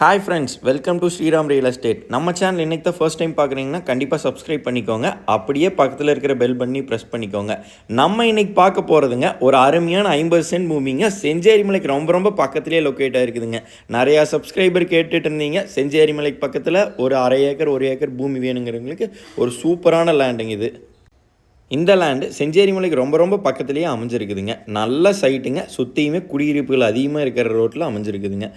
Hi friends welcome to Sriram real estate நம்ம channel இன்னைக்கு தான் ஃபர்ஸ்ட் டைம் பார்க்குறீங்கன்னா கண்டிப்பாக சப்ஸ்கிரைப் பண்ணிக்கோங்க. அப்படியே பக்கத்தில் இருக்கிற பெல் பண்ணி ப்ரெஸ் பண்ணிக்கோங்க. நம்ம இன்னைக்கு பார்க்க போகிறதுங்க ஒரு அருமையான ஐம்பது சென்ட் பூமிங்க. செஞ்சேரிமலைக்கு ரொம்ப ரொம்ப பக்கத்துலேயே லொக்கேட் ஆகிருக்குதுங்க நிறையா சப்ஸ்கிரைபர் கேட்டுட்டு இருந்தீங்க. செஞ்சேரிமலைக்கு பக்கத்தில் ஒரு அரை ஏக்கர் ஒரு ஏக்கர் பூமி வேணுங்கிறவங்களுக்கு ஒரு சூப்பரான லேண்டுங்க இது. இந்த லேண்டு செஞ்சேரிமலைக்கு ரொம்ப ரொம்ப பக்கத்துலேயே அமைஞ்சிருக்குதுங்க. நல்ல சைட்டுங்க சுற்றியுமே குடியிருப்புகள் அதிகமாக இருக்கிற ரோட்டில் அமைஞ்சிருக்குதுங்க.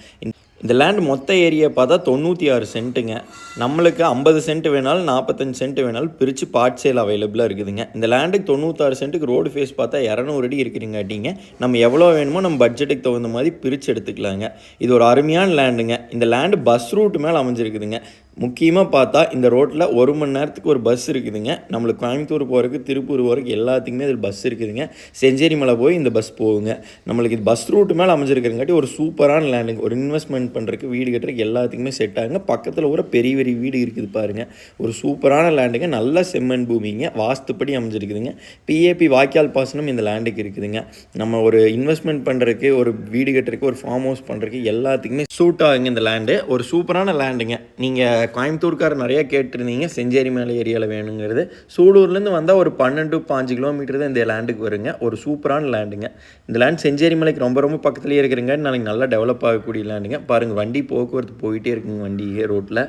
இந்த- லேண்ட் மொத்த ஏரியா பார்த்தா தொண்ணூற்றி ஆறு சென்ட்டுங்க நம்மளுக்கு ஐம்பது சென்ட் வேணாலும் நாற்பத்தஞ்சு சென்ட் வேணாலும் பிரித்து பார்ட் சேல் அவைலபிளாக இருக்குதுங்க. இந்த லேண்டுக்கு தொண்ணூத்தாறு சென்ட்டுக்கு ரோடு ஃபேஸ் பார்த்தா இரநூறு அடி இருக்கிறங்காட்டிங்க நம்ம எவ்வளோ வேணுமோ நம்ம பட்ஜெட்டுக்கு தகுந்த மாதிரி பிரித்து எடுத்துக்கலாங்க. இது ஒரு அருமையான லேண்டுங்க இந்த லேண்டு பஸ் ரூட் மேலே அமைஞ்சிருக்குதுங்க. முக்கியமாக பார்த்தா இந்த ரோட்டில் ஒரு மணி நேரத்துக்கு ஒரு பஸ் இருக்குதுங்க. நம்மளுக்கு கோயம்புத்தூர் போகிறதுக்கு திருப்பூர் போகிறதுக்கு எல்லாத்துக்குமே இதில் பஸ் இருக்குதுங்க. செஞ்சேரி மலை போய் இந்த பஸ் போகுங்க. நம்மளுக்கு இது பஸ் ரூட் மேலே அமைஞ்சிருக்கிறங்காட்டி ஒரு சூப்பரான லேண்டுங்க ஒரு இன்வெஸ்ட்மெண்ட் பண்ணுறதுக்கு வீடு கட்டுறதுக்கு எல்லாத்துக்குமே செட் ஆகுங்க. பக்கத்தில் ஒரு பெரிய பெரிய வீடு இருக்குது பாருங்கள் ஒரு சூப்பரான லேண்டுங்க நல்ல செம்மண் பூமிங்க. வாஸ்துப்படி அமைஞ்சிருக்குதுங்க. பிஏபி வாய்க்கால் பாசனம் இந்த லேண்டுக்கு இருக்குதுங்க. நம்ம ஒரு இன்வெஸ்ட்மெண்ட் பண்ணுறதுக்கு ஒரு வீடு கட்டுறதுக்கு ஒரு ஃபார்ம் ஹவுஸ் பண்ணுறதுக்கு எல்லாத்துக்குமே சூட் ஆகுங்க இந்த லேண்டு ஒரு சூப்பரான லேண்டுங்க நீங்கள் கோயம்புத்தூர்கார் நிறையா கேட்டிருந்தீங்க செஞ்சேரி மேலே ஏரியாவில் வேணுங்கிறது. சூலூர்லேருந்து வந்தால் ஒரு பன்னெண்டு பாஞ்சு கிலோமீட்டர் தான் இந்த லேண்டுக்கு வருங்க. ஒரு சூப்பரான லேண்டுங்க இந்த லேண்ட் செஞ்சேரி மலைக்கு ரொம்ப ரொம்ப பக்கத்துலேயே இருக்கிறங்க. நாளைக்கு நல்லா டெவலப் ஆகக்கூடிய லேண்டுங்க பாருங்கள் வண்டி போக்குவரத்து போயிட்டே இருக்குங்க வண்டி ரோட்டில்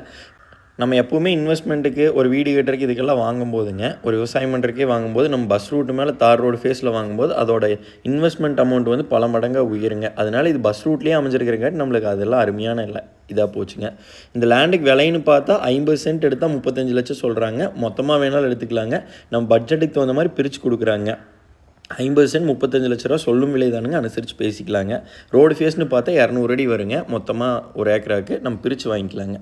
நம்ம எப்போவுமே இன்வெஸ்ட்மெண்ட்டுக்கு ஒரு வீடு கட்டுறதுக்கு இதுக்கெல்லாம் வாங்கும்போதுங்க ஒரு விவசாயம் பண்ணுறதுக்கே வாங்கும்போது நம்ம பஸ் ரூட்டு மேலே தார் ரோடு ஃபேஸில் வாங்கும்போது அதோட இன்வெஸ்ட்மெண்ட் அமௌண்ட் வந்து பல மடங்காக உயருங்க. அதனால இது பஸ் ரூட்லேயே அமைஞ்சிருக்கிறங்காட்டி நம்மளுக்கு அதெல்லாம் அருமையான இல்லை. இதாக போச்சுங்க. இந்த லேண்டுக்கு விலைன்னு பார்த்தா ஐம்பது சென்ட் எடுத்தால் முப்பத்தஞ்சு லட்சம் சொல்கிறாங்க மொத்தமாக வேணாலும் எடுத்துக்கலாங்க. நம்ம பட்ஜெட்டுக்கு தகுந்த மாதிரி பிரித்து கொடுக்குறாங்க. ஐம்பது சென்ட் முப்பத்தஞ்சு லட்ச ரூபா சொல்லும் விலை தானுங்க அனுசரித்து பேசிக்கலாங்க ரோடு ஃபேஸ்னு பார்த்தா இரநூறு அடி வருங்க. மொத்தமாக ஒரு ஏக்கராக்கு நம்ம பிரித்து வாங்கிக்கலாங்க.